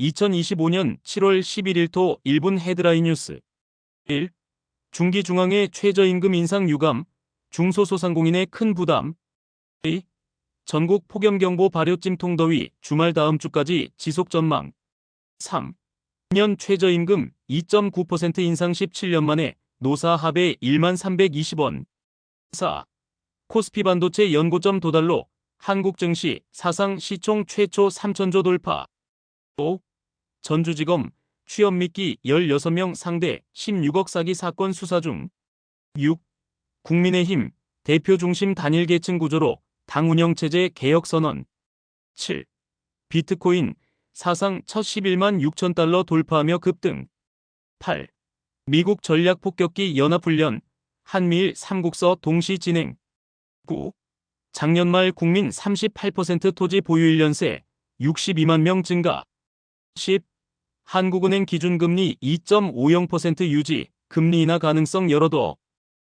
2025년 7월 11일 토 1분 헤드라인 뉴스 1. 중기중앙의 최저임금 인상 유감, 중소소상공인의 큰 부담 2. 전국 폭염경보 발효 찜통더위 주말 다음 주까지 지속 전망 3. 년 최저임금 2.9% 인상 17년 만에 노사 합의 1만 320원 4. 코스피 반도체 연고점 도달로 한국 증시 사상 시총 최초 3천조 돌파 5. 전주지검 취업 미끼 16명 상대 16억 사기 사건 수사 중 6. 국민의힘 대표 중심 단일 계층 구조로 당 운영체제 개혁 선언 7. 비트코인 사상 첫 11만 6천 달러 돌파하며 급등 8. 미국 전략 폭격기 연합훈련 한미일 3국서 동시 진행 9. 작년 말 국민 38% 토지 보유일 연세 62만 명 증가 10. 한국은행 기준금리 2.50% 유지, 금리 인하 가능성 열어둬